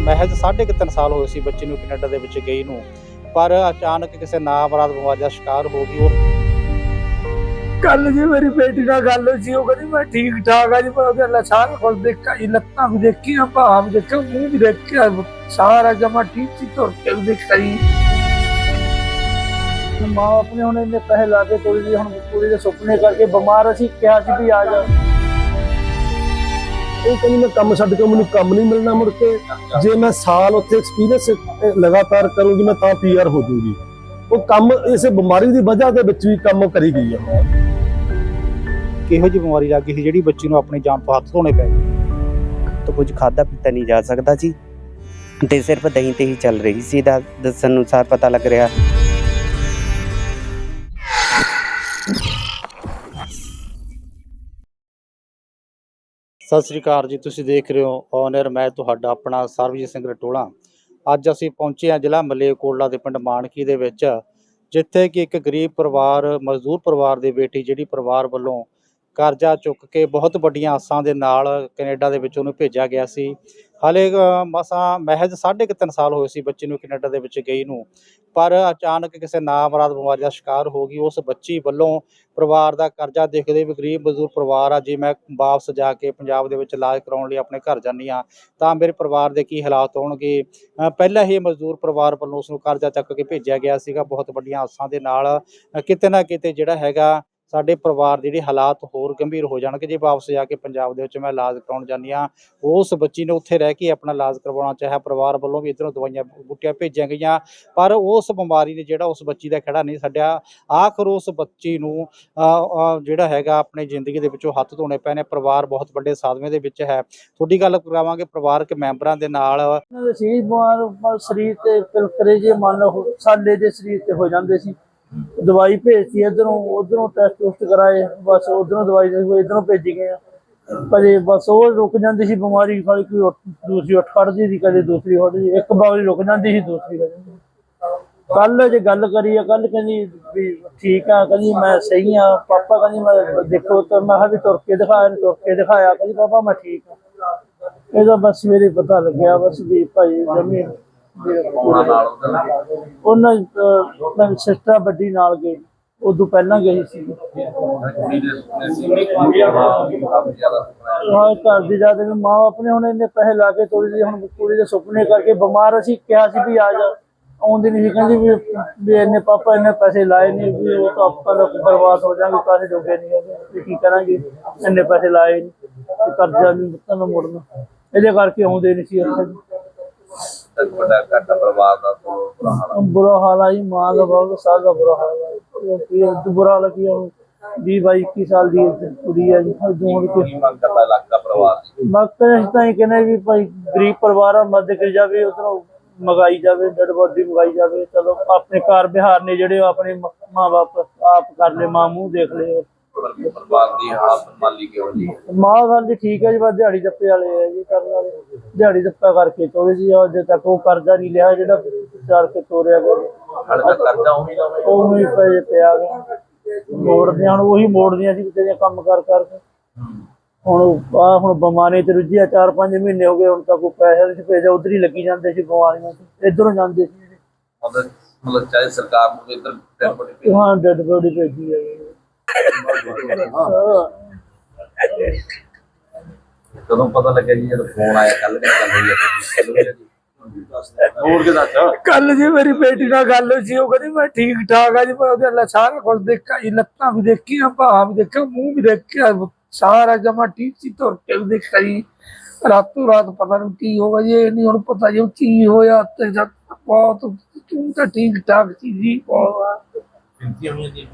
ਮਹਿਜ਼ ਸਾਢੇ ਕੁ ਤਿੰਨ ਸਾਲ ਹੋਏ ਸੀ ਬੱਚੇ ਨੂੰ ਕੈਨੇਡਾ ਦੇ ਵਿੱਚ ਗਈ ਨੂੰ। ਪਰ ਅਚਾਨਕ ਕਿਸੇ ਨਾਮਰਾਦ ਬਿਮਾਰੀ ਦਾ ਸ਼ਿਕਾਰ ਹੋ ਗਈ ਉਹ ਕੱਲ ਜੀ ਮੇਰੀ ਬੇਟੀ ਨਾਲ ਗੱਲ ਹੋਈ ਸੀ, ਉਹ ਕਹਿੰਦੀ, ਮੈਂ ਠੀਕ ਠਾਕ ਆ ਜੀ ਪਰ ਉਹਦੇ ਨਾਲ ਸਾਰਾ ਦੇਖਿਆ ਜੀ, ਲੱਤਾਂ ਵੀ ਦੇਖੀਆਂ, ਭਾਵ ਦੇਖਿਆ, ਮੂੰਹ ਵੀ ਦੇਖਿਆ, ਸਾਰਾ ਜਮਾ ਠੀਕ ਸੀ ਤੁਰ ਕੇ ਵੀ ਦੇਖਿਆ ਜੀ। ਮਾਂ ਆਪਣੇ ਹੁਣ ਇਹਨੇ ਪੈਸੇ ਲਾ ਕੇ ਤੋੜੀ ਜੀ ਹੁਣ ਕੁੜੀ ਦੇ ਸੁਪਨੇ ਕਰਕੇ ਬਿਮਾਰ ਅਸੀਂ ਕਿਹਾ ਸੀ ਵੀ ਆ ਜਾ। ਉਹ ਕਹਿੰਦੀ ਮੈਂ ਕੰਮ ਛੱਡ ਕੇ ਮੈਨੂੰ ਕੰਮ ਨਹੀਂ ਮਿਲਣਾ ਮੁੜ ਕੇ। ਜੇ ਮੈਂ ਸਾਲ ਉੱਥੇ ਐਕਸਪੀਰੀਅੰਸ ਲਗਾਤਾਰ ਕਰੂੰਗੀ ਮੈਂ ਤਾਂ ਪੀਆਰ ਹੋ ਜਾਊਗੀ। ਉਹ ਕੰਮ ਇਸੇ ਬਿਮਾਰੀ ਦੀ ਵਜ੍ਹਾ ਦੇ ਵਿੱਚ ਵੀ ਕੰਮ ਕਰੀ ਗਈ ਆ। ਕਿਹੋ ਜਿਹੀ ਬਿਮਾਰੀ ਲੱਗ ਸੀ ਜਿਹੜੀ ਬੱਚੀ ਨੂੰ ਆਪਣੇ ਜਾਨ ਤੋਂ ਧੋਣੇ ਪੈ ਗਏ ਤੋਂ ਕੁਝ ਖਾਦਾ ਪੀਤਾ ਨਹੀਂ ਜਾ ਸਕਦਾ ਜੀ ਤੇ ਸਿਰਫ ਦਹੀਂ ਤੇ ਹੀ ਚੱਲ ਰਹੀ ਸੀ ਦਾ ਦੱਸਣ ਅਨੁਸਾਰ ਪਤਾ ਲੱਗ ਰਿਹਾ। ਸਤਿ ਸ੍ਰੀ ਅਕਾਲ ਜੀ, ਤੁਸੀਂ ਦੇਖ ਰਹੇ ਹੋ ਔਨਰ ਮੈਂ ਤੁਹਾਡਾ ਆਪਣਾ ਸਰਬਜੀਤ ਸਿੰਘ ਰਟੋਲਾ। ਅੱਜ ਅਸੀਂ ਪਹੁੰਚੇ ਹਾਂ ਜ਼ਿਲ੍ਹਾ ਮਲੇਰਕੋਟਲਾ ਦੇ ਪਿੰਡ ਮਾਨਕੀ ਦੇ ਵਿੱਚ, ਜਿੱਥੇ ਕਿ ਇੱਕ ਗਰੀਬ ਪਰਿਵਾਰ, ਮਜ਼ਦੂਰ ਪਰਿਵਾਰ ਦੀ ਬੇਟੀ, ਜਿਹੜੀ ਪਰਿਵਾਰ ਵੱਲੋਂ ਕਰਜ਼ਾ ਚੁੱਕ ਕੇ ਬਹੁਤ ਵੱਡੀਆਂ ਆਸਾਂ ਦੇ ਨਾਲ ਕੈਨੇਡਾ ਦੇ ਵਿੱਚ ਉਹਨੂੰ ਭੇਜਿਆ ਗਿਆ ਸੀ। ਹਾਲੇ ਮਸਾਂ ਮਹਿਜ਼ ਸਾਢੇ ਕੁ ਤਿੰਨ ਸਾਲ ਹੋਏ ਸੀ ਬੱਚੀ ਨੂੰ ਕੈਨੇਡਾ ਦੇ ਵਿੱਚ ਗਈ ਨੂੰ। ਪਰ ਅਚਾਨਕ ਕਿਸੇ ਨਾਮਰਾਦ ਬਿਮਾਰੀ ਦਾ ਸ਼ਿਕਾਰ ਹੋ ਗਈ। ਉਸ ਬੱਚੀ ਵੱਲੋਂ ਪਰਿਵਾਰ ਦਾ ਕਰਜ਼ਾ ਦੇਖਦੇ ਵੀ ਗਰੀਬ ਮਜ਼ਦੂਰ ਪਰਿਵਾਰ ਆ, ਜੇ ਮੈਂ ਵਾਪਸ ਜਾ ਕੇ ਪੰਜਾਬ ਦੇ ਵਿੱਚ ਇਲਾਜ ਕਰਾਉਣ ਲਈ ਆਪਣੇ ਘਰ ਜਾਂਦੀ ਹਾਂ, ਤਾਂ ਮੇਰੇ ਪਰਿਵਾਰ ਦੇ ਕੀ ਹਾਲਾਤ ਹੋਣਗੇ? ਪਹਿਲਾਂ ਹੀ ਮਜ਼ਦੂਰ ਪਰਿਵਾਰ ਵੱਲੋਂ ਉਸ ਨੂੰ ਕਰਜ਼ਾ ਚੱਕ ਕੇ ਭੇਜਿਆ ਗਿਆ ਸੀਗਾ। ਬਹੁਤ ਵੱਡੀਆਂ ਆਸਾਂ ਦੇ ਨਾਲ ਕਿਤੇ ਨਾ ਕਿਤੇ ਜਿਹੜਾ ਹੈਗਾ ਸਾਡੇ ਪਰਿਵਾਰ ਦੇ ਜਿਹੜੇ ਹਾਲਾਤ ਹੋਰ ਗੰਭੀਰ ਹੋ ਜਾਣਗੇ ਜੇ ਵਾਪਸ ਜਾ ਕੇ ਪੰਜਾਬ ਦੇ ਵਿੱਚ ਮੈਂ ਇਲਾਜ ਕਰਾਉਣ ਜਾਂਦੀ ਹਾਂ ਉਸ ਬੱਚੀ ਨੇ ਉੱਥੇ ਰਹਿ ਕੇ ਆਪਣਾ ਇਲਾਜ ਕਰਵਾਉਣਾ ਚਾਹਿਆ ਪਰਿਵਾਰ ਵੱਲੋਂ ਵੀ ਇੱਧਰੋਂ ਦਵਾਈਆਂ ਬੂਟੀਆਂ ਭੇਜੀਆਂ ਗਈਆਂ ਪਰ ਉਸ ਬਿਮਾਰੀ ਨੇ ਜਿਹੜਾ ਉਸ ਬੱਚੀ ਦਾ ਖੜਾ ਨਹੀਂ ਛੱਡਿਆ ਆਖਰ ਉਸ ਬੱਚੀ ਨੂੰ ਅ, ਜਿਹੜਾ ਹੈਗਾ ਆਪਣੀ ਜ਼ਿੰਦਗੀ ਦੇ ਵਿੱਚੋਂ ਹੱਥ ਧੋਣੇ ਪਏ ਨੇ ਪਰਿਵਾਰ ਬਹੁਤ ਵੱਡੇ ਸਾਦਮੇ ਦੇ ਵਿੱਚ ਹੈ। ਤੁਹਾਡੀ ਗੱਲ ਕਰਾਵਾਂਗੇ ਪਰਿਵਾਰਕ ਮੈਂਬਰਾਂ ਦੇ ਨਾਲ। ਉਹਨਾਂ ਸਰੀਰ ਬਿਮਾਰ ਸਰੀਰ ਤੇ ਕਿਲਕਰੇ ਜੇ ਮੰਨ ਸਾਡੇ ਦੇ ਸਰੀਰ ਤੇ ਹੋ ਜਾਂਦੇ ਸੀ। ਦਵਾਈ ਭੇਜਤੀ, ਇਧਰੋਂ ਉਧਰੋਂ ਟੈਸਟ ਟੁਸਟ ਕਰਾਏ, ਬਸ ਉਧਰੋਂ ਦਵਾਈ ਦੇ ਇਧਰੋਂ ਭੇਜੀ ਗਏ ਆ। ਕਦੇ ਬਸ ਉਹ ਰੁਕ ਜਾਂਦੀ ਸੀ ਬਿਮਾਰੀ ਖਾਲੀ ਕੋਈ ਦੂਸਰੀ ਉੱਠ ਖੜਦੀ ਸੀ, ਕਦੇ ਦੂਸਰੀ ਉੱਠਦੀ ਇੱਕ ਵਾਰੀ ਰੁਕ ਜਾਂਦੀ ਸੀ, ਦੂਸਰੀ ਹੋ ਕੱਲ ਜੇ ਗੱਲ ਕਰੀ ਆ ਕੱਲ ਕਹਿੰਦੀ ਵੀ ਠੀਕ ਆ, ਕਹਿੰਦੀ ਮੈਂ ਸਹੀ ਆ, ਪਾਪਾ ਕਹਿੰਦੀ ਮੈਂ ਦੇਖੋ, ਤਾਂ ਮੈਂ ਕਿਹਾ ਵੀ ਤੁਰ ਕੇ ਦਿਖਾਇਆ ਤੁਰ ਕੇ ਦਿਖਾਇਆ, ਕਹਿੰਦੀ ਪਾਪਾ ਮੈਂ ਠੀਕ ਆ ਇਹਦਾ ਬਸ ਮੇਰੇ ਪਤਾ ਲੱਗਿਆ, ਬਸ ਵੀ ਭਾਈ ਜਮੀ ਉਹਨਾਂ ਮੈਂ ਸਿਸਟਰ ਵੱਡੀ ਨਾਲ ਗਈ ਉਦੋਂ ਪਹਿਲਾਂ ਗਈ ਸੀ। ਹਾਂ। ਘਰ ਦੀ ਜਾਦੇ ਵੀ ਮਾਂ ਆਪਣੇ ਹੁਣ ਇਹਨੇ ਪੈਸੇ ਲਾ ਕੇ ਤੋੜੀ ਦੀ ਹੁਣ ਕੁੜੀ ਦੇ ਸੁਪਨੇ ਕਰਕੇ ਬਿਮਾਰ ਅਸੀਂ ਕਿਹਾ ਸੀ ਵੀ ਆ ਜਾ। ਆਉਂਦੀ ਨਹੀਂ ਸੀ ਕਹਿੰਦੀ ਵੀ ਵੀ ਇਹਨੇ ਪਾਪਾ ਇਹਨੇ ਪੈਸੇ ਲਾਏ ਨਹੀਂ ਵੀ ਉਹ ਤਾਂ ਆਪਾਂ ਦਾ ਬਰਬਾਦ ਹੋ ਜਾਣਗੇ ਕਾਹਦੇ ਜੋਗੇ ਨਹੀਂ ਹੈਗੇ। ਕੀ ਕਰਾਂਗੇ? ਇੰਨੇ ਪੈਸੇ ਲਾਏ ਨਹੀਂ ਕਰਜ਼ਾ ਵੀ ਤੁਹਾਨੂੰ ਮੁੜਨਾ। ਇਹਦੇ ਕਰਕੇ ਆਉਂਦੇ ਨਹੀਂ ਸੀ ਉੱਥੇ ਵੱਡਾ ਘਾਟਾ ਪਰਿਵਾਰ ਦਾ ਤੋਂ ਬੁਰਾ ਹਾਲ ਆ। ਬੁਰਾ ਹਾਲ ਆਈ ਮਾਂ ਦਾ ਬਹੁਤ ਸਾਲ ਦਾ ਬੁਰਾ ਹਾਲ ਹੈ ਕੀ ਬੁਰਾ ਲੱਗੀ ਹੁਣ 20 22 21 ਸਾਲ ਦੀ ਕੁੜੀ ਹੈ ਜੀ ਦੂਰ ਕੇ ਕੀ ਮੰਗ ਕਰਦਾ ਇਲਾਕਾ ਪਰਿਵਾਰ ਦੀ? ਬਾਕੀ ਅਸੀਂ ਤਾਂ ਇਹ ਕਹਿੰਦੇ ਵੀ ਭਾਈ ਗਰੀਬ ਪਰਿਵਾਰ ਆ ਮਦਦ ਕਰੀ ਜਾਵੇ ਉਧਰੋਂ ਮਗਾਈ ਜਾਵੇ ਡੈਡ ਬੋਡੀ ਮਗਾਈ ਜਾਵੇ ਚਲੋ ਆਪਣੇ ਘਰ ਬਿਹਾਰ ਨੇ ਜਿਹੜੇ ਉਹ ਆਪਣੇ ਮਾਂ-ਬਾਪ ਆਪ ਕਰ ਲੈ ਮਾਂ ਮੂੰਹ ਦੇਖ ਲੈ ਪਰਿਵਾਰ ਦੀ ਹਾਲਤ ਮਾਲੀ ਕਿਉਂ ਜੀ ਮਾਂ ਗੱਲ ਜੀ ਠੀਕ ਹੈ ਜੀ ਬਸ ਦਿਹਾੜੀ ਦੱਪੇ ਵਾਲੇ ਆ ਜੀ ਕਰਨ ਵਾਲੇ। ਦਿਹਾੜੀ ਦੱਪਾ ਕਰਕੇ ਤੋੜੇ ਜੀ ਅਜੇ ਤੱਕ ਉਹ ਕਰਜ਼ਾ ਨਹੀਂ ਲਿਆ ਜਿਹੜਾ ਚਾਰ ਕੇ ਤੋਰਿਆ ਗਿਆ। ਤੱਕ ਕਰਜ਼ਾ ਉਹੀ ਹੋਵੇ ਉਹ ਪਏ ਪਿਆ ਗਾ ਮੋੜਦੇ ਹੁਣ ਉਹੀ ਮੋੜਦੀਆਂ ਸੀ ਵਿਚਾਰੀਆਂ ਕੰਮ ਕਰ ਕਰਕੇ ਹੁਣ ਆ ਹੁਣ ਬਿਮਾਰੀ ਤੇ ਰੁੱਝਿਆ 4-5 ਮਹੀਨੇ ਹੋ ਗਏ ਹੁਣ ਤਾਂ ਕੋਈ ਪੈਸੇ ਨਹੀਂ ਭੇਜਿਆ ਉਧਰ ਹੀ ਲੱਗੀ ਜਾਂਦੇ ਸੀ ਬਿਮਾਰੀਆਂ ਤੇ। ਇਧਰੋਂ ਜਾਂਦੇ ਸੀ। ਮਤਲਬ ਚਾਹੇ ਸਰਕਾਰ ਨੂੰ ਇੱਧਰ ਟੈਂਪੋਰੇਰੀ ਭੇਜ। ਹਾਂ ਡੈਡ ਬੋਡੀ ਭੇਜੀ ਹਾਂ। ਕਦੋਂ ਪਤਾ ਲੱਗਿਆ ਜੀ ਜਦੋਂ ਫੋਨ ਆਇਆ? ਕੱਲ ਦੀ ਗੱਲ ਹੋਈ ਹੈ ਜੀ? ਹੋਰ ਕੇ ਦੱਸ ਕੱਲ ਜੀ ਮੇਰੀ ਬੇਟੀ ਨਾਲ ਗੱਲ ਹੋਈ ਸੀ ਉਹ ਕਹਿੰਦੀ ਮੈਂ ਠੀਕ ਠਾਕ ਆ ਜੀ ਪਰ ਉਹਦੇ ਨਾਲ ਸਾਰਾ ਕੁਝ ਦੇਖਿਆ ਜੀ ਲੱਤਾਂ ਵੀ ਦੇਖੀਆਂ ਭਾਵ ਵੀ ਦੇਖਿਆ ਮੂੰਹ ਵੀ ਦੇਖਿਆ ਸਾਰਾ ਜਮਾ ਠੀਕ ਸੀ ਤੁਰ ਕੇ ਵੀ ਦੇਖਿਆ ਜੀ। ਰਾਤੋਂ ਰਾਤ ਪਤਾ ਨਹੀਂ ਕੀ ਹੋ ਗਿਆ ਜੀ ਇਹ ਨਹੀਂ ਹੁਣ ਪਤਾ ਜੀ ਕੀ ਹੋਇਆ ਤੇ ਜਦ ਬਹੁਤ ਤੂੰ ਤਾਂ ਠੀਕ ਠਾਕ ਸੀ ਜੀ ਬਹੁਤ। ਕਿੰਨੀਆਂ ਹੋਈਆਂ ਜੀ?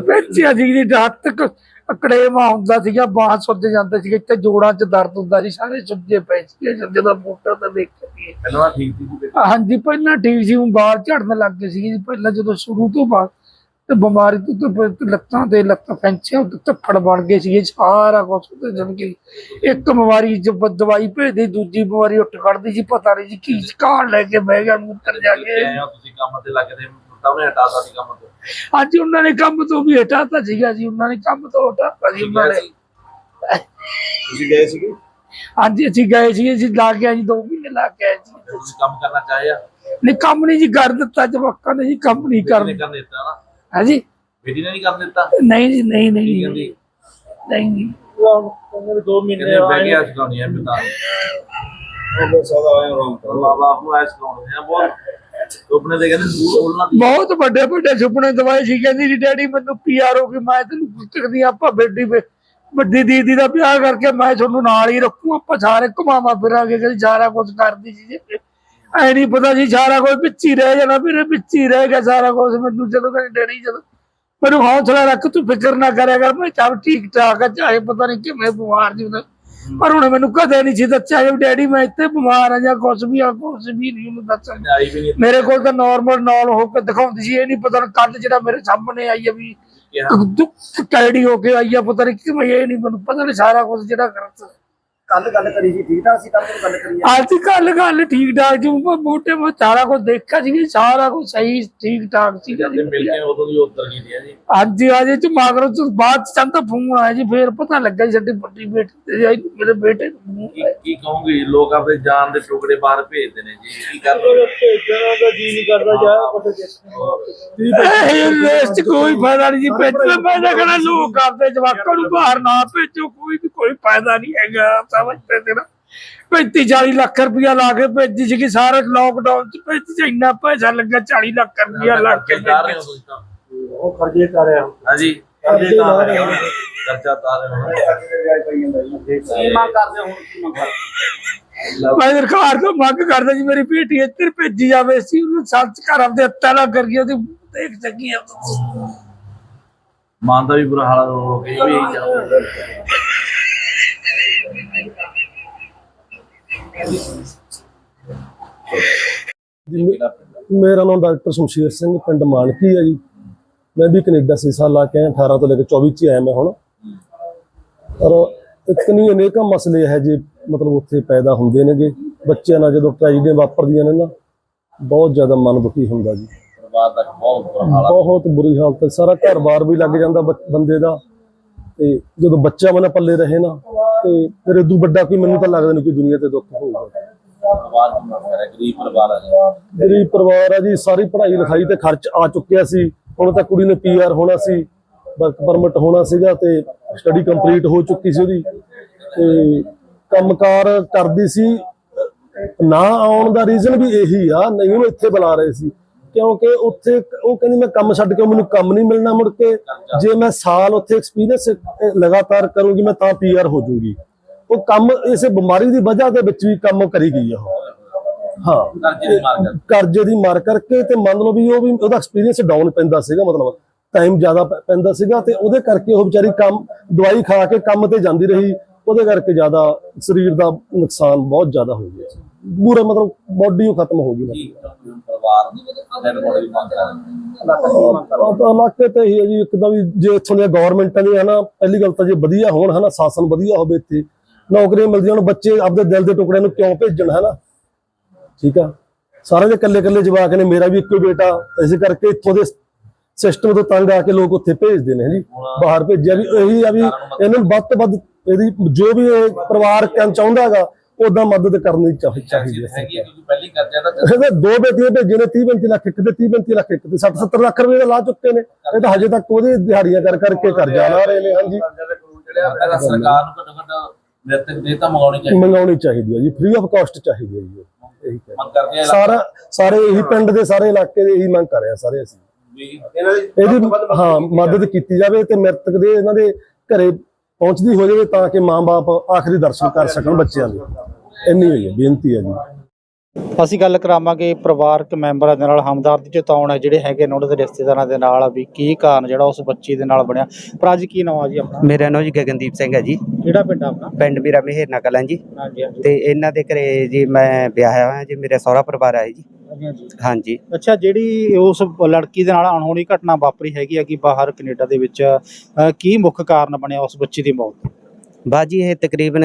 ਬੱਚਿਆਂ ਦੀ ਜੀ ਰਾਤ ਤੱਕ ਅਕੜੇਮਾ ਹੁੰਦਾ ਸੀਗਾ ਬਾਹ ਸੁੱਜ ਜਾਂਦੇ ਸੀਗੇ ਇੱਥੇ ਜੋੜਾਂ 'ਚ ਦਰਦ ਹੁੰਦਾ ਸੀ ਸਾਰੇ ਸੁੱਜੇ ਪਏ ਸੀਗੇ ਜਦੋਂ ਮੋਟਰ ਤੇ ਦੇਖ ਕੇ ਪਹਿਲਾਂ ਠੀਕ ਸੀ ਜੀ ਬੇਟੀ ਹਾਂਜੀ ਪਹਿਲਾਂ ਠੀਕ ਸੀ ਹੁਣ ਬਾਲ ਝੜਨ ਲੱਗ ਗਏ ਸੀ ਜੀ ਪਹਿਲਾਂ ਜਦੋਂ ਸ਼ੁਰੂ ਤੋਂ ਬਾਅਦ ਤੇ ਬਿਮਾਰੀ ਤੋਂ ਲੱਤਾਂ ਤੇ ਲੱਤਾਂ ਫੈਂਚੀਆਂ ਤੇ ਧੱਫੜ ਬਣ ਗਏ ਸੀ ਸਾਰਾ ਕੁਝ ਤੇ ਕੇ। ਇੱਕ ਬਿਮਾਰੀ ਜਬ ਦਵਾਈ ਭੇਜਦੀ ਦੂਜੀ ਬਿਮਾਰੀ ਉੱਠ ਖੜਦੀ ਸੀ ਪਤਾ ਨਹੀਂ ਜੀ ਕੀ ਕਾਰ ਲੈ ਕੇ ਬਹਿ ਗਿਆ ਮੂਤਰ ਜਾ ਕੇ। ਆਏ ਹੋ ਤੁਸੀਂ ਕੰਮ ਤੇ ਲੱਗਦੇ ਤਾਂ ਉਹਨੇ ਹਟਾਤਾ ਸੀ ਕੰਮ ਤੋਂ। ਅੱਜ ਉਹਨਾਂ ਨੇ ਕੰਮ ਤੋਂ ਵੀ ਹਟਾਤਾ ਸੀਗਾ ਜੀ ਉਹਨਾਂ ਨੇ ਕੰਮ ਤੋਂ ਹਟਾਤਾ ਸੀ ਉਹਨਾਂ ਨੇ। ਤੁਸੀਂ ਗਏ ਸੀਗੇ? ਹਾਂਜੀ ਅਸੀਂ ਗਏ ਸੀ ਅਸੀਂ ਲਾ ਕੇ ਜੀ 2 ਮਹੀਨੇ ਲਾ ਕੇ ਜੀ। ਤੁਸੀਂ ਕੰਮ ਕਰਨਾ ਚਾਹਿਆ ਨਹੀਂ ਕੰਮ ਨਹੀਂ ਜੀ ਕਰ ਦਿੱਤਾ ਜਵਾਕਾਂ ਨੇ ਜੀ ਕੰਮ ਨਹੀਂ ਕਰ ਦਿੱਤਾ ਨਾ? ਹਾਂਜੀ? ਬੇਟੀ ਨੇ ਨਹੀਂ ਕਰ ਦਿੱਤਾ? ਨਹੀਂ ਜੀ ਨਹੀਂ ਨਹੀਂ। ਜੀ, ਕਹਿੰਦੀ? ਨਹੀਂ ਜੀ। 2 ਕਹਿੰਦੇ ਬਹਿ ਗਿਆ ਸਿਖਾਉਣੀ ਹੈ ਪਿਤਾ ਉਹ ਸਦਾ ਆਇਆ ਰੋਂ ਬਾਪ ਨੂੰ ਐਸ ਸਿਖਾਉਣੀ ਹੈ ਬਹੁਤ ਸੁਪਨੇ ਦੇ ਕਹਿੰਦੇ ਸਕੂਲ ਖੋਲਣਾ ਦੀ ਬਹੁਤ ਵੱਡੇ ਵੱਡੇ ਸੁਪਨੇ ਦਵਾਏ ਸੀ। ਕਹਿੰਦੀ ਜੀ, ਡੈਡੀ, ਮੈਨੂੰ ਪੀਆਰ ਹੋ ਗਈ, ਮੈਂ ਤੈਨੂੰ ਪੁੱਤਰ ਦੀ ਆਪਾਂ ਬੇਟੀ ਵੱਡੀ ਦੀਦੀ ਦਾ ਵਿਆਹ ਕਰਕੇ ਮੈਂ ਤੁਹਾਨੂੰ ਨਾਲ ਹੀ ਰੱਖੂ, ਆਪਾਂ ਸਾਰੇ ਘੁਮਾਵਾ ਫਿਰਾਂਗੇ। ਕਿ ਸਾਰਾ ਕੁਝ ਕਰਦੀ ਸੀ ਐ ਨਹੀਂ ਪਤਾ ਜੀ, ਸਾਰਾ ਕੁਝ ਵਿੱਚ ਹੀ ਰਹਿ ਜਾਣਾ ਮੇਰੇ ਵਿੱਚ ਹੀ ਰਹਿ ਗਿਆ ਸਾਰਾ ਕੁਝ ਮੈਨੂੰ ਜਦੋਂ ਕਹਿੰਦੀ, ਡੈਡੀ, ਜਦੋਂ ਮੈਨੂੰ ਹੌਸਲਾ ਰੱਖ, ਤੂੰ ਫਿਕਰ ਨਾ ਕਰਿਆ ਕਰ, ਮੈਂ ਚੱਲ ਠੀਕ ਠਾਕ ਆ, ਚਾਹੇ ਪਤਾ ਨਹੀਂ ਕਿਵੇਂ ਬਿਮਾਰ ਜੀ ਉਹਦਾ ਪਰ ਹੁਣ ਮੈਨੂੰ ਕਦੇ ਨਹੀਂ ਸੀ ਦੱਸਿਆ ਕਿ ਡੈਡੀ ਮੈਂ ਇੱਥੇ ਬਿਮਾਰ ਆ ਜਾਂ ਕੁਝ ਵੀ ਆ ਕੁਝ ਵੀ ਨਹੀਂ ਉਹਨੂੰ ਦੱਸਿਆ। ਵੀ ਮੇਰੇ ਕੋਲ ਤਾਂ ਨਾਰਮਲ ਨਾਲ ਹੋ ਕੇ ਦਿਖਾਉਂਦੀ ਸੀ ਇਹ ਨਹੀਂ ਪਤਾ ਕੱਲ ਜਿਹੜਾ ਮੇਰੇ ਸਾਹਮਣੇ ਆਈ ਆ ਵੀ ਕੈਡੀ ਹੋ ਕੇ ਆਈ ਆ ਪਤਾ ਨਹੀਂ ਕਿਵੇਂ ਇਹ ਨਹੀਂ ਮੈਨੂੰ ਪਤਾ ਨਹੀਂ ਸਾਰਾ ਕੁਝ ਜਿਹੜਾ ਕਰਤਾ। ਕੱਲ ਗੱਲ ਕਰੀ ਸੀ ਠੀਕ ਠਾਕ ਸੀ ਕੱਲ ਗੱਲ ਕਰੀ ਅੱਜ ਕੱਲ ਗੱਲ ਠੀਕ ਠਾਕ ਜੀ ਮੋਟੇ ਮੋ ਸਾਰਾ ਕੁਝ ਦੇਖਿਆ ਸੀ ਸਾਰਾ ਕੁਝ ਸਹੀ ਠੀਕ ਠਾਕ ਸੀ। ਜਦ ਮਿਲ ਕੇ ਉਦੋਂ ਦੀ ਉਤਰ ਗਈ ਸੀ ਜੀ। ਅੱਜ ਅਜੇ ਚ ਮਗਰੋਂ ਤੋਂ ਬਾਅਦ ਚ ਚੰਦ ਫੋਨ ਆਇਆ ਜੀ ਫੇਰ ਪਤਾ ਲੱਗਾ ਜੀ ਸਾਡੀ ਵੱਡੀ ਬੇਟੀ ਤੇ ਆਈ ਮੇਰੇ ਬੇਟੇ ਨੂੰ ਕੀ ਕਹੋਗੇ? ਲੋਕ ਆਪਣੇ ਜਾਨ ਦੇ ਟੁਕੜੇ ਬਾਹਰ ਭੇਜਦੇ ਨੇ ਜੀ ਕੀ ਕਰਦੇ ਭੇਜਣਾ ਦਾ ਜੀ ਨਹੀਂ ਕਰਦਾ ਜਾ ਇਹ ਰੇਸ ਚ ਕੋਈ ਫਾਇਦਾ ਨਹੀਂ ਜੀ ਭੇਜਣਾ ਮੈਂ ਤਾਂ ਕਹਿੰਦਾ ਲੋਕ ਕਰਦੇ ਜਵਾਕਾਂ ਨੂੰ ਬਾਹਰ ਨਾ ਭੇਜੋ ਕੋਈ ਵੀ ਕੋਈ ਫਾਇਦਾ ਨਹੀਂ ਹੈਗਾ। ਸਮਝਦੇ ਤੇ ਨਾ। 35 40 ਲੱਖ ਰੁਪਇਆ ਲਾ ਕੇ ਭੇਜੀ ਸੀਗੀ ਸਾਰੇ ਲੋਕਡਾਊਨ ਚ ਭੇਜੀ ਸੀ ਇੰਨਾ ਪੈਸਾ ਲੱਗਾ 40 ਲੱਖ ਰੁਪਇਆ ਲਾ ਕੇ ਜਾ ਰਹੇ ਹੋ ਤੁਸੀਂ ਤਾਂ ਉਹ ਖਰਜੇ ਕਰ ਰਿਹਾ। ਹਾਂਜੀ ਕਰਜ਼ੇ ਲਾ ਰਹੇ। ਹੋ। ਕਰਜ਼ਾ ਤਾਰ ਰਹੇ। ਹੋ ਮੰਗ ਕਰਦੇ ਹੋ ਹੁਣ ਕਰਦੇ ਮੈਂ ਸਰਕਾਰ ਤੋਂ ਮੰਗ ਕਰਦਾ ਜੀ ਮੇਰੀ ਬੇਟੀ ਇੱਧਰ ਭੇਜੀ ਜਾਵੇ ਸੀ ਉਹਨੂੰ ਸੱਚ ਘਰ ਆਪਦੇ ਹੱਥਾਂ ਨਾਲ ਕਰੀਏ ਉਹਦੀ ਦੇਖ ਸਕੀ ਆ ਮਾਨ ਦਾ ਵੀ ਬੁਰਾ ਹਾਲ ਹੋ ਗਿਆ ਵੀ ਇਹੀ ਚੱਲਦਾ ਜੀ, ਮੇਰਾ ਨਾਮ ਡਾਕਟਰ ਸ਼ਮਸ਼ੀਰ ਸਿੰਘ ਪਿੰਡ ਮਾਨਕੀ ਹੈ ਜੀ। ਮੈਂ ਵੀ ਕੈਨੇਡਾ ਛੇ ਸਾਲ ਲਾ ਕੇ ਆਇਆ 18 ਤੋਂ ਲੈ ਕੇ 24 ਚ ਆਇਆ ਮੈਂ ਹੁਣ। ਪਰ ਇੱਕ ਨਹੀਂ ਅਨੇਕਾਂ ਮਸਲੇ ਹੈ ਜੀ ਮਤਲਬ ਉੱਥੇ ਪੈਦਾ ਹੁੰਦੇ ਨੇਗੇ। ਬੱਚਿਆਂ ਨਾਲ ਜਦੋਂ ਟ੍ਰੈਜਡੀਆਂ ਵਾਪਰਦੀਆਂ ਨੇ ਨਾ ਬਹੁਤ ਜ਼ਿਆਦਾ ਮਨ ਦੁਖੀ ਹੁੰਦਾ ਜੀ। ਪਰਿਵਾਰ ਦਾ ਬਹੁਤ ਬੁਰਾ ਹਾਲ ਆ। ਬਹੁਤ ਬੁਰੀ ਹਾਲਤ ਸਾਰਾ ਘਰ-ਬਾਰ ਵੀ ਲੱਗ ਜਾਂਦਾ ਬੰਦੇ ਦਾ। ਤੇ ਜਦੋਂ ਬੱਚਾ ਮਨ ਪੱਲੇ ਰਹੇ ਨਾ ਤੇ ਫਿਰ ਇਦੋਂ ਵੱਡਾ ਕੋਈ ਮੈਨੂੰ ਤਾਂ ਲੱਗਦਾ ਨਹੀਂ ਕਿ ਦੁਨੀਆ ਤੇ ਦੁੱਖ ਹੋਊਗਾ। ਪਰਿਵਾਰ ਦੀ ਗਰੀਬ ਪਰਿਵਾਰ ਆ ਜੀ। ਗਰੀਬ ਪਰਿਵਾਰ ਆ ਜੀ ਸਾਰੀ ਪੜ੍ਹਾਈ ਲਿਖਾਈ ਤੇ ਖਰਚ ਆ ਚੁੱਕਿਆ ਸੀ। ਹੁਣ ਤਾਂ ਕੁੜੀ ਨੇ ਪੀਆਰ ਹੋਣਾ ਸੀ ਵਰਕ ਪਰਮਿਟ ਹੋਣਾ ਸੀਗਾ ਤੇ ਸਟੱਡੀ ਕੰਪਲੀਟ ਹੋ ਚੁੱਕੀ ਸੀ ਉਹਦੀ। ਤੇ ਕੰਮਕਾਰ ਕਰਦੀ ਸੀ। ਨਾ ਆਉਣ ਦਾ ਰੀਜ਼ਨ ਵੀ ਇਹੀ ਆ ਨਹੀਂ ਉਹਨੂੰ ਇੱਥੇ ਬੁਲਾ ਰਹੇ ਸੀ। ਕਿਉਂਕਿ ਉੱਥੇ ਉਹ ਕਹਿੰਦੀ ਮੈਂ ਕੰਮ ਛੱਡ ਕੇ ਮੈਨੂੰ ਕੰਮ ਨਹੀਂ ਮਿਲਣਾ ਮੁੜ ਕੇ। ਜੇ ਮੈਂ ਸਾਲ ਉੱਥੇ ਐਕਸਪੀਰੀਅੰਸ ਲਗਾਤਾਰ ਕਰੂੰਗੀ ਮੈਂ ਤਾਂ ਪੀਆਰ ਹੋ ਜਾਊਂਗੀ। ਉਹ ਕੰਮ ਇਸੇ ਬਿਮਾਰੀ ਦੀ ਵਜ੍ਹਾ ਦੇ ਵਿੱਚ ਵੀ ਕੰਮ ਕਰੀ ਗਈ ਆ ਉਹ। ਹਾਂ। ਕਰਜ਼ੇ ਦੀ ਮਾਰ ਕਰਕੇ। ਤੇ ਮੰਨ ਲਓ ਵੀ ਉਹ ਵੀ ਉਹਦਾ ਐਕਸਪੀਰੀਅੰਸ ਡਾਊਨ ਪੈਂਦਾ ਸੀਗਾ ਮਤਲਬ ਟਾਈਮ ਜ਼ਿਆਦਾ ਪੈਂਦਾ ਸੀਗਾ ਤੇ ਉਹਦੇ ਕਰਕੇ ਉਹ ਵਿਚਾਰੀ ਕੰਮ ਦਵਾਈ ਖਾ ਕੇ ਕੰਮ ਤੇ ਜਾਂਦੀ ਰਹੀ। ਉਹਦੇ ਕਰਕੇ ਜ਼ਿਆਦਾ ਸਰੀਰ ਦਾ ਨੁਕਸਾਨ ਬਹੁਤ ਜ਼ਿਆਦਾ ਹੋ ਗਿਆ। ਪੂਰਾ ਮਤਲਬ ਬਾਡੀ ਉਹ ਖਤਮ ਹੋ ਗਈ ਪਰਿਵਾਰ ਦੀ ਡੈਡ ਬੋਡੀ ਦੀ ਮੰਗ ਉਹ ਤਾਂ ਇਲਾਕੇ ਤੇ ਹੀ ਹੈ ਜੀ ਇੱਕ ਤਾਂ ਵੀ ਜੇ ਇੱਥੋਂ ਦੀਆਂ ਗਵਰਨਮੈਂਟਾਂ ਦੀਆਂ ਹਨਾ ਪਹਿਲੀ ਗੱਲ ਤਾਂ ਜੇ ਵਧੀਆ ਹੋਣ ਹਨਾ ਸ਼ਾਸਨ ਵਧੀਆ ਹੋਵੇ ਇੱਥੇ ਨੌਕਰੀਆਂ ਮਿਲਦੀਆਂ ਹੁਣ ਬੱਚੇ ਆਪਦੇ ਦਿਲ ਦੇ ਟੁਕੜਿਆਂ ਨੂੰ ਕਿਉਂ ਭੇਜਣ ਹਨਾ? ਠੀਕ ਆ? ਸਾਰੇ ਦੇ ਇਕੱਲੇ ਇਕੱਲੇ ਜਵਾਕ ਨੇ ਮੇਰਾ ਵੀ ਇੱਕੋ ਹੀ ਬੇਟਾ ਇਸੇ ਕਰਕੇ ਇੱਥੋਂ ਦੇ ਸਿਸਟਮ ਤੋਂ ਤੰਗ ਆ ਕੇ ਲੋਕ ਉੱਥੇ ਭੇਜਦੇ ਨੇ ਜੀ ਬਾਹਰ ਭੇਜਿਆ ਵੀ ਇਹੀ ਆ ਵੀ ਇਹਨਾਂ ਨੂੰ ਵੱਧ ਤੋਂ ਵੱਧ ਇਹਦੀ ਜੋ ਵੀ ਇਹ ਪਰਿਵਾਰ ਕਹਿਣਾ ਚਾਹੁੰਦਾ ਹੈਗਾ ਉਦਾਂ ਮਦਦ ਕਰਨੀ ਚਾਹੀ- ਚਾਹੀਦੀ ਹੈ ਹੈਗੀ ਹੈ ਕਿਉਂਕਿ ਪਹਿਲੀ ਕਰਜ਼ਾ ਇਹਦੇ ਦੋ ਬੇਟੀਆਂ ਭੇਜੇ ਨੇ 30 35 ਲੱਖ ਇੱਕ ਤੇ 30 35 ਲੱਖ ਇੱਕ ਤੇ 60 70 ਲੱਖ ਰੁਪਏ ਦਾ ਲਾ ਚੁੱਕੇ ਨੇ। ਇਹ ਤਾਂ ਹਜੇ ਤੱਕ ਉਹਦੀ ਦਿਹਾੜੀਆਂ ਕਰ ਕਰਕੇ ਕਰਜ਼ਾ ਲਾ ਰਹੇ ਨੇ ਹਾਂਜੀ। ਜਿਹੜਾ ਸਰਕਾਰ ਨੂੰ ਘੱਟੋ ਘੱਟ ਮ੍ਰਿਤਕ ਦੇ ਤਾਂ ਮੰਗਾਉਣੀ ਚਾਹੀਦੀ। ਮੰਗਾਉਣੀ ਚਾਹੀਦੀ ਹੈ ਜੀ ਫ੍ਰੀ ਆਫ ਕਾਸਟ ਚਾਹੀਦੀ ਹੈ ਜੀ ਉਹ। ਇਹੀ ਕਹਿ ਮੰਗ ਕਰਦੇ ਆ ਸਾਰਾ ਸਾਰੇ ਇਹੀ ਪਿੰਡ ਦੇ ਸਾਰੇ ਇਲਾਕੇ ਦੇ ਇਹੀ ਮੰਗ ਕਰ ਰਹੇ ਆ ਸਾਰੇ ਅਸੀਂ। ਵੀ ਇਹਨਾਂ ਦੀ ਇਹਦੀ ਹਾਂ ਮਦਦ ਕੀਤੀ ਜਾਵੇ ਤੇ ਮ੍ਰਿਤਕ ਦੇ ਇਹਨਾਂ ਦੇ ਘਰੇ ਪਹੁੰਚਦੀ ਹੋ ਜਾਵੇ ਤਾਂ ਕਿ ਮਾਂ-ਬਾਪ ਆਖਰੀ ਦਰਸ਼ਨ ਕਰ ਸਕਣ ਬੱਚਿਆਂ ਦੇ। ਇੰਨੀ ਹੋਈ ਹੈ ਬੇਨਤੀ ਹੈ ਜੀ। ਅਸੀਂ ਗੱਲ ਕਰਾਵਾਂਗੇ ਪਰਿਵਾਰਕ ਮੈਂਬਰਾਂ ਦੇ ਨਾਲ ਹਮਦਰਦੀ ਜਤਾਉਣ ਹੈ ਜਿਹੜੇ ਹੈਗੇ ਨੇ ਉਹਨਾਂ ਦੇ ਰਿਸ਼ਤੇਦਾਰਾਂ ਦੇ ਨਾਲ ਵੀ ਕੀ ਕਾਰਨ ਜਿਹੜਾ ਉਸ ਬੱਚੀ ਦੇ ਨਾਲ ਬਣਿਆ। ਪਰ ਅੱਜ ਕੀ ਨਾਮ ਆ ਜੀ ਆਪਣਾ? ਮੇਰਾ ਨਾਮ ਜੀ ਗਗਨਦੀਪ ਸਿੰਘ ਹੈ ਜੀ। ਕਿਹੜਾ ਪਿੰਡ ਆਪਣਾ? ਪਿੰਡ ਮੇਰਾ ਮਹਿਰਨਾ ਕਲਾਂ ਜੀ। ਹਾਂਜੀ ਹਾਂਜੀ। ਤੇ ਇਹਨਾਂ ਦੇ ਘਰੇ ਜੀ ਮੈਂ ਵਿਆਹਿਆ ਹੋਇਆ ਜੀ ਮੇਰੇ ਸਹੁਰਾ ਪਰਿਵਾਰ ਆਏ ਜੀ। ਹਾਂਜੀ ਹਾਂਜੀ। ਅੱਛਾ ਜਿਹੜੀ ਉਸ ਲੜਕੀ ਦੇ ਨਾਲ ਅਣਹੋਣੀ ਘਟਨਾ ਵਾਪਰੀ ਹੈਗੀ ਆ ਕਿ ਬਾਹਰ ਕੈਨੇਡਾ ਦੇ ਵਿੱਚ ਕੀ ਮੁੱਖ ਕਾਰਨ ਬਣਿਆ ਉਸ ਬੱਚੀ ਦੀ ਮੌਤ? ਦਾ? ਬਾਜੀ ਇਹ ਤਕਰੀਬਨ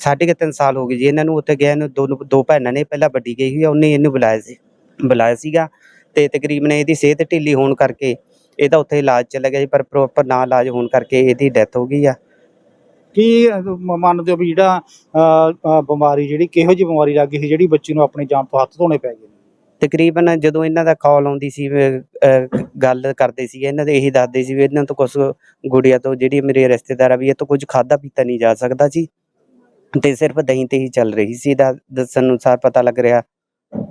ਸਾਢੇ ਕੁ ਤਿੰਨ ਸਾਲ ਹੋ ਗਏ ਜੀ ਇਹਨਾਂ ਨੂੰ ਉੱਥੇ ਗਏ ਨੂੰ ਦੋ ਦੋ ਭੈਣਾਂ ਨੇ ਪਹਿਲਾਂ ਵੱਡੀ ਗਈ ਹੋਈ ਆ ਉਹਨੇ ਇਹਨੂੰ ਬੁਲਾਇਆ ਸੀ ਬੁਲਾਇਆ ਸੀਗਾ ਤੇ ਤਕਰੀਬਨ ਇਹਦੀ ਸਿਹਤ ਢਿੱਲੀ ਹੋਣ ਕਰਕੇ ਇਹਦਾ ਉੱਥੇ ਇਲਾਜ ਚੱਲਿਆ ਗਿਆ ਜੀ ਪਰ ਪ੍ਰੋਪਰ ਨਾ ਇਲਾਜ ਹੋਣ ਕਰਕੇ ਇਹਦੀ ਡੈਥ ਹੋ ਗਈ ਆ। ਕੀ ਮੰਨਦੇ ਹੋ ਵੀ ਜਿਹੜਾ ਬਿਮਾਰੀ ਜਿਹੜੀ ਕਿਹੋ ਜਿਹੀ ਬਿਮਾਰੀ ਲੱਗ ਗਈ ਸੀ ਜਿਹੜੀ ਬੱਚੀ ਨੂੰ ਆਪਣੀ ਜਾਨ ਤੋਂ ਹੱਥ ਧੋਣੇ ਪੈ ਗਏ? ਤਕਰੀਬਨ ਜਦੋਂ ਇਹਨਾਂ ਦਾ ਕਾਲ ਆਉਂਦੀ ਸੀ ਗੱਲ ਕਰਦੇ ਸੀ ਇਹਨਾਂ ਦੇ ਇਹੀ ਦੱਸਦੇ ਸੀ ਵੀ ਇਹਨਾਂ ਤੋਂ ਕੁਝ ਗੁੜੀਆ ਤੋਂ ਜਿਹੜੀ ਮੇਰੇ ਰਿਸ਼ਤੇਦਾਰ ਆ ਵੀ ਇਹ ਤੋਂ ਕੁਝ ਖਾਦਾ ਪੀਤਾ ਨਹੀਂ ਜਾ ਸਕਦਾ ਸੀ ਤੇ ਸਿਰਫ ਦਹੀਂ ਤੇ ਹੀ ਚੱਲ ਰਹੀ ਸੀ ਦਾ ਦੱਸਣ ਅਨੁਸਾਰ ਪਤਾ ਲੱਗ ਰਿਹਾ।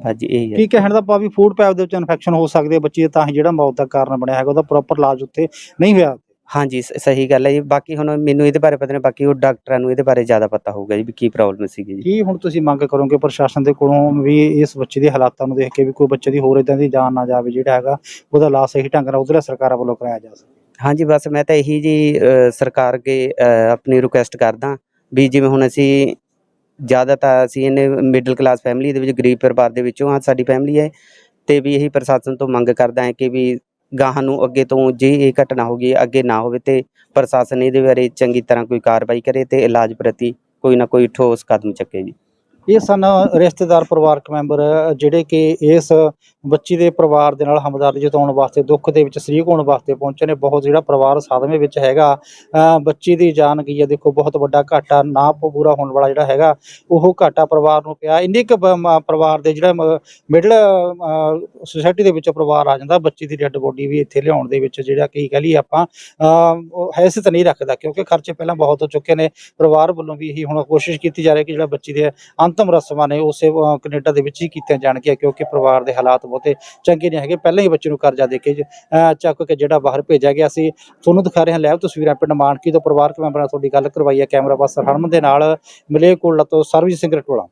ਹਾਂਜੀ ਇਹ ਹੈ ਕੀ ਕਹਿਣ ਦਾ ਭਾਵ ਵੀ ਫੂਡ ਪਾਈਪ ਦੇ ਵਿੱਚ ਇਨਫੈਕਸ਼ਨ ਹੋ ਸਕਦੀ ਹੈ ਬੱਚੀ ਦੇ ਤਾਂ ਹੀ ਜਿਹੜਾ ਮੌਤ ਦਾ ਕਾਰਨ ਬਣਿਆ ਹੈਗਾ ਉਹਦਾ ਪ੍ਰੋਪਰ ਇਲਾਜ ਉੱਥੇ ਨਹੀਂ ਹੋਇਆ। ਹਾਂਜੀ ਸ- ਸਹੀ ਗੱਲ ਹੈ ਜੀ। ਬਾਕੀ ਹੁਣ ਮੈਨੂੰ ਇਹਦੇ ਬਾਰੇ ਪਤਾ ਨਹੀਂ ਬਾਕੀ ਉਹ ਡਾਕਟਰਾਂ ਨੂੰ ਇਹਦੇ ਬਾਰੇ ਜ਼ਿਆਦਾ ਪਤਾ ਹੋਊਗਾ ਜੀ ਵੀ ਕੀ ਪ੍ਰੋਬਲਮ ਸੀਗੀ ਜੀ। ਕੀ ਹੁਣ ਤੁਸੀਂ ਮੰਗ ਕਰੋਗੇ ਪ੍ਰਸ਼ਾਸਨ ਦੇ ਕੋਲੋਂ ਵੀ ਇਸ ਬੱਚੇ ਦੇ ਹਾਲਾਤਾਂ ਨੂੰ ਦੇਖ ਕੇ ਵੀ ਕੋਈ ਬੱਚੇ ਦੀ ਹੋਰ ਇਦਾਂ ਦੀ ਜਾਨ ਨਾ ਜਾਵੇ ਜਿਹੜਾ ਹੈਗਾ ਉਹਦਾ ਇਲਾਜ ਸਹੀ ਢੰਗ ਨਾਲ ਉਧਰਲੇ ਸਰਕਾਰਾਂ ਵੱਲੋਂ ਕਰਾਇਆ ਜਾ ਸਕੇ? ਹਾਂਜੀ ਬਸ ਮੈਂ ਤਾਂ ਇਹੀ ਜੀ ਅ, ਸਰਕਾਰ ਅੱਗੇ ਅ, ਆਪਣੀ ਰਿਕੁਐਸਟ ਕਰਦਾ। ਵੀ ਜਿਵੇਂ ਹੁਣ ਅਸੀਂ ਜ਼ਿਆਦਾ ਤਾਂ ਅਸੀਂ ਇਹਨੇ ਮਿਡਲ ਕਲਾਸ ਫੈਮਿਲੀ ਦੇ ਵਿੱਚ, ਗਰੀਬ ਪਰਿਵਾਰ ਦੇ ਵਿੱਚੋਂ ਆ ਸਾਡੀ ਫੈਮਿਲੀ ਹੈ ਤੇ ਵੀ ਇਹੀ ਪ੍ਰਸ਼ਾਸਨ ਤੋਂ ਮੰਗ ਕਰਦਾ ਹੈ ਕਿ ਵੀ ਗਾਹਾਂ ਨੂੰ ਅੱਗੇ ਤੋਂ ਜੇ ਇਹ ਘਟਨਾ ਹੋ ਗਈ, ਅੱਗੇ ਨਾ ਹੋਵੇ ਤੇ ਪ੍ਰਸ਼ਾਸਨ ਇਹਦੇ ਬਾਰੇ ਚੰਗੀ ਤਰ੍ਹਾਂ ਕੋਈ ਕਾਰਵਾਈ ਕਰੇ ਤੇ ਇਲਾਜ ਪ੍ਰਤੀ ਕੋਈ ਨਾ ਕੋਈ ਠੋਸ ਕਦਮ ਚੱਕੇ ਜੀ। ਇਹ ਸਨ ਰਿਸ਼ਤੇਦਾਰ, ਪਰਿਵਾਰਕ ਮੈਂਬਰ ਜਿਹੜੇ ਕਿ ਇਸ ਬੱਚੀ ਦੇ ਪਰਿਵਾਰ ਦੇ ਨਾਲ ਹਮਦਰਦੀ ਜਤਾਉਣ ਵਾਸਤੇ ਦੁੱਖ ਦੇ ਵਿੱਚ ਸ਼ਰੀਕ ਹੋਣ ਵਾਸਤੇ ਪਹੁੰਚੇ ਨੇ ਬਹੁਤ ਜਿਹੜਾ ਪਰਿਵਾਰ ਸਾਧਵੇਂ ਵਿੱਚ ਹੈਗਾ ਬੱਚੀ ਦੀ ਜਾਨ ਗਈ ਹੈ ਦੇਖੋ ਬਹੁਤ ਵੱਡਾ ਘਾਟਾ ਨਾ ਪ- ਪੂਰਾ ਹੋਣ ਵਾਲਾ ਜਿਹੜਾ ਹੈਗਾ ਉਹ ਘਾਟਾ ਪਰਿਵਾਰ ਨੂੰ ਪਿਆ। ਇੰਨੇ ਕੁ ਮ- ਪਰਿਵਾਰ ਦੇ ਜਿਹੜਾ ਮਿਡਲ ਸੋਸਾਇਟੀ ਦੇ ਵਿੱਚ ਪਰਿਵਾਰ ਆ ਜਾਂਦਾ ਬੱਚੀ ਦੀ ਡੈੱਡ ਬੋਡੀ ਵੀ ਇੱਥੇ ਲਿਆਉਣ ਦੇ ਵਿੱਚ ਜਿਹੜਾ ਕੀ ਕਹ ਲਈ ਆਪਾਂ ਅਹ, ਹੈਸੀਅਤ ਨਹੀਂ ਰੱਖਦਾ ਕਿਉਂਕਿ ਖਰਚੇ ਪਹਿਲਾਂ ਬਹੁਤ ਹੋ ਚੁੱਕੇ ਨੇ ਪਰਿਵਾਰ ਵੱਲੋਂ ਵੀ ਇਹੀ ਹੁਣ ਕੋਸ਼ਿਸ਼ ਕੀਤੀ ਜਾ ਰਹੀ ਹੈ ਕਿ ਜਿਹੜਾ ਬੱਚੀ ਦੇ ਅੰਤਮ ਰਸਮਾਂ ਨੇ ਉਸੇ ਕੈਨੇਡਾ ਦੇ ਵਿੱਚ ਹੀ ਕੀਤੀਆਂ ਜਾਣਗੀਆਂ ਕਿਉਂਕਿ ਪਰਿਵਾਰ ਦੇ ਹਾਲਾਤ ਬਹੁਤੇ ਚੰਗੇ ਨਹੀਂ ਹੈਗੇ। ਪਹਿਲਾਂ ਹੀ ਬੱਚੇ ਨੂੰ ਕਰਜ਼ਾ ਦੇ ਕੇ ਅਹ, ਚੱਕ ਕੇ ਜਿਹੜਾ ਬਾਹਰ ਭੇਜਿਆ ਗਿਆ ਸੀ। ਤੁਹਾਨੂੰ ਦਿਖਾ ਰਹੇ ਹਾਂ ਲੈਬ ਤਸਵੀਰਾਂ ਪਿੰਡ ਮਾਨਕੀ ਤੋਂ ਪਰਿਵਾਰਕ ਮੈਂਬਰਾਂ ਨਾਲ ਤੁਹਾਡੀ ਗੱਲ ਕਰਵਾਈ ਹੈ। ਕੈਮਰਾ ਪਰਸਨ ਹਰਮਨ ਦੇ ਨਾਲ ਮਲੇਕੋਟਲਾ ਤੋਂ ਸਰਵਜੀਤ ਸਿੰਘ ਰਟੋਲਾ।